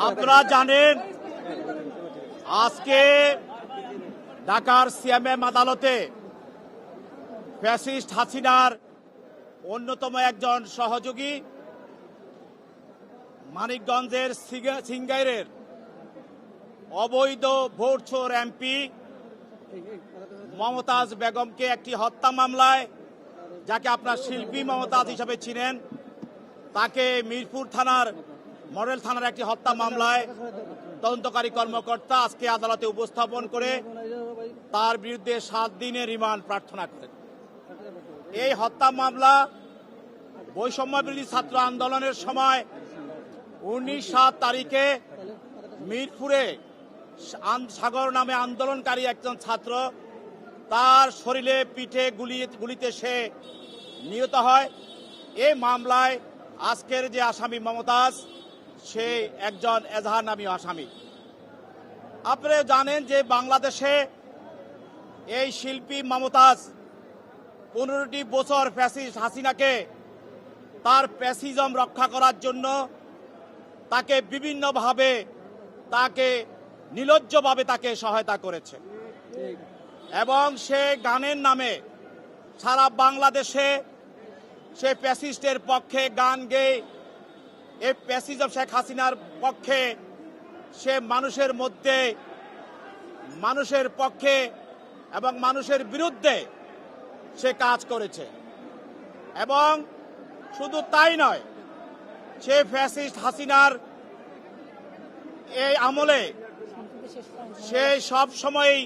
আপনারা জানেন আজকে ঢাকার সিএমএম আদালতে ফ্যাসিস্ট হাসিনার অন্যতম একজন সহযোগী মানিকগঞ্জের সিঙ্গা- সিঙ্গাইরের অবৈধ ভোটচোর এমপি মমতাজ বেগমকে একটি হত্যা মামলায় যাকে আপনার শিল্পী মমতাজ হিসাবে চিনেন তাকে মিরপুর থানার মডেল থানার একটি হত্যা মামলায় তদন্তকারী কর্মকর্তা আজকে আদালতে উপস্থাপন করে তার বিরুদ্ধে সাত দিনের রিমান্ড প্রার্থনা করেন। এই হত্যা মামলা বৈষম্য বিরোধী ছাত্র আন্দোলনের সময় উনিশ সাত তারিখে মিরপুরে সাগর নামে আন্দোলনকারী একজন ছাত্র, তার শরীরে পিঠে গুলি, গুলিতে সে নিহত হয়। এই মামলায় আজকের যে আসামি মমতাজ সে একজন এজাহার নামী আসামি আপনি জানেন যে বাংলাদেশে এই শিল্পী মমতাজ পনেরোটি বছর ফ্যাসিস্ট হাসিনাকে তার প্যাসিজম রক্ষা করার জন্য তাকে বিভিন্নভাবে তাকে নিলজ্জভাবে তাকে সহায়তা করেছে। এবং সে গানের নামে সারা বাংলাদেশে সে প্যাসিস্টের পক্ষে গান গেয়ে এই প্যাসিজম শেখ হাসিনার পক্ষে, সে মানুষের মধ্যে, মানুষের পক্ষে এবং মানুষের বিরুদ্ধে সে কাজ করেছে। এবং শুধু তাই নয়, সে ফ্যাসিস্ট হাসিনার এই আমলে সে সব সময়ই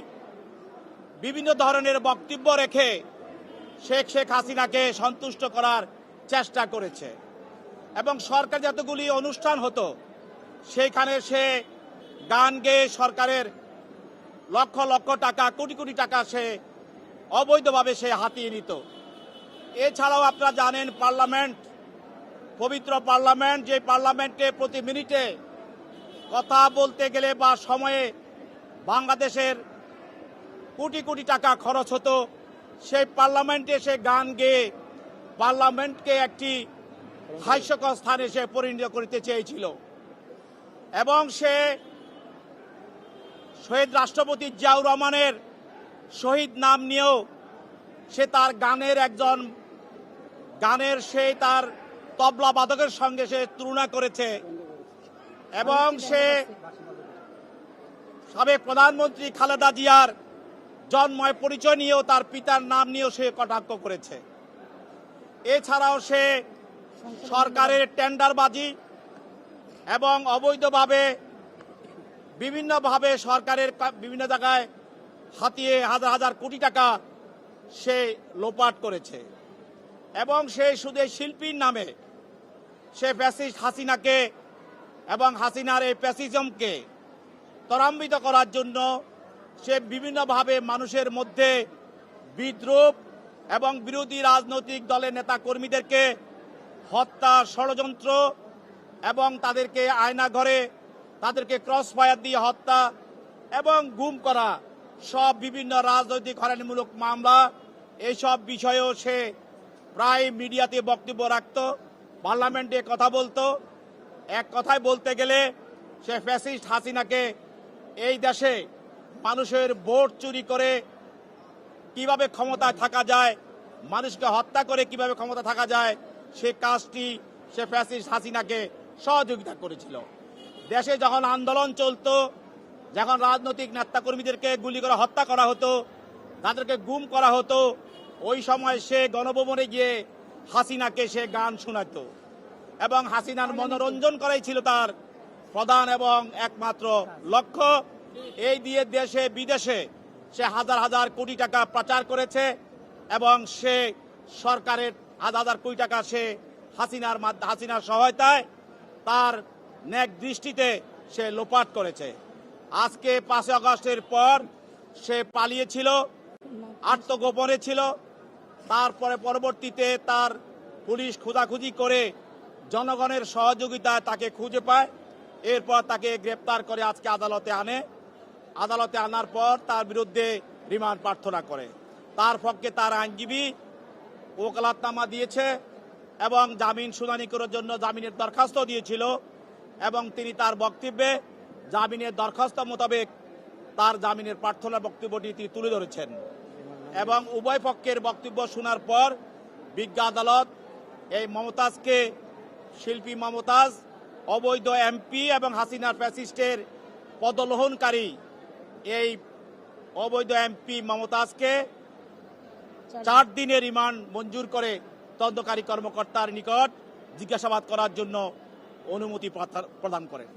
বিভিন্ন ধরনের বক্তব্য রেখে শেখ শেখ হাসিনাকে সন্তুষ্ট করার চেষ্টা করেছে। এবং সরকার যতগুলি অনুষ্ঠান হতো, সেইখানে সে গান গেয়ে সরকারের লক্ষ লক্ষ টাকা, কোটি কোটি টাকা সে অবৈধভাবে সে হাতিয়ে নিত। এছাড়াও আপনারা জানেন পার্লামেন্ট, পবিত্র পার্লামেন্ট, যে পার্লামেন্টে প্রতি মিনিটে কথা বলতে গেলে বা সময়ে বাংলাদেশের কোটি কোটি টাকা খরচ হতো, সেই পার্লামেন্টে সে গান গেয়ে পার্লামেন্টকে একটি হাস্যকর স্থানে সে পরিণত করতে চেয়েছিল। এবং সে শহীদ রাষ্ট্রপতি জিয়াউর রহমানের শহীদ নাম নিয়েও সে তার গানের একজন, গানের সে তার তবলা বাদকের সঙ্গে সে তুলনা করেছে। এবং সে সাবেক প্রধানমন্ত্রী খালেদা জিয়ার জন্ময় পরিচয় নিয়েও তার পিতার নাম নিয়েও সে কটাক্ষ করেছে। এছাড়াও সে সরকারের টেন্ডারবাজি এবং অবৈধভাবে বিভিন্নভাবে সরকারের বিভিন্ন জায়গায় হাতিয়ে হাজার হাজার কোটি টাকা সে লোপাট করেছে। এবং সে শুধু শিল্পীর নামে, সে ফ্যাসিস্ট হাসিনাকে এবং হাসিনার এই প্যাসিজমকে ত্বরান্বিত করার জন্য সে বিভিন্নভাবে মানুষের মধ্যে বিদ্রুপ এবং বিরোধী রাজনৈতিক দলের নেতা কর্মীদেরকে হত্যা ষড়যন্ত্র এবং তাদেরকে আয়না ঘরে, তাদেরকে ক্রস ফায়ার দিয়ে হত্যা এবং গুম করা, সব বিভিন্ন রাজনৈতিক হয়রানিমূলক মামলা, এইসব বিষয়েও সে প্রায় মিডিয়াতে বক্তব্য রাখত, পার্লামেন্টে কথা বলতো। এক কথায় বলতে গেলে, সে ফ্যাসিস্ট হাসিনাকে এই দেশে মানুষের ভোট চুরি করে কীভাবে ক্ষমতায় থাকা যায়, মানুষকে হত্যা করে কীভাবে ক্ষমতা থাকা যায় সে কাজটি সে ফ্যাসিস্ট হাসিনাকে সহযোগিতা করেছিল। দেশে যখন আন্দোলন চলতো, যখন রাজনৈতিক নেতাকর্মীদেরকে গুলি করে হত্যা করা হতো, তাদেরকে গুম করা হতো, ওই সময় সে গণভবনে গিয়ে হাসিনাকে সে গান শোনাতো এবং হাসিনার মনোরঞ্জন করাই ছিল তার প্রধান এবং একমাত্র লক্ষ্য। এই দিয়ে দেশে বিদেশে সে হাজার হাজার কোটি টাকা প্রচার করেছে এবং সে সরকারের হাজার হাজার কোটি টাকা সে হাসিনার হাসিনার সহায়তায় তার ন্যাক দৃষ্টিতে সে লোপাট করেছে। আজকে পাঁচই আগস্টের পর সে পালিয়েছিল, আত্মগোপনে ছিল, তারপরে পরবর্তীতে তার পুলিশ খোঁজাখুঁজি করে জনগণের সহযোগিতায় তাকে খুঁজে পায়, এরপর তাকে গ্রেপ্তার করে আজকে আদালতে আনে। আদালতে আনার পর তার বিরুদ্ধে রিমান্ড প্রার্থনা করে। তার পক্ষে তার আইনজীবী ওকালাতনামা দিয়েছে এবং জামিন শুনানি করার জন্য জামিনের দরখাস্ত দিয়েছিল এবং তিনি তার বক্তব্যে জামিনের দরখাস্ত মোতাবেক তার জামিনের প্রার্থনা বক্তব্যটি তিনি তুলে ধরেছেন। এবং উভয় পক্ষের বক্তব্য শোনার পর বিজ্ঞ আদালত এই মমতাজকে, শিল্পী মমতাজ, অবৈধ এমপি এবং হাসিনার ফ্যাসিস্টের পদলোহনকারী এই অবৈধ এমপি মমতাজকে চার দিনের রিমান্ড মঞ্জুর করে তদন্তকারী কর্মকর্তার নিকট জিজ্ঞাসাবাদ করার জন্য অনুমতি প্রদান করেন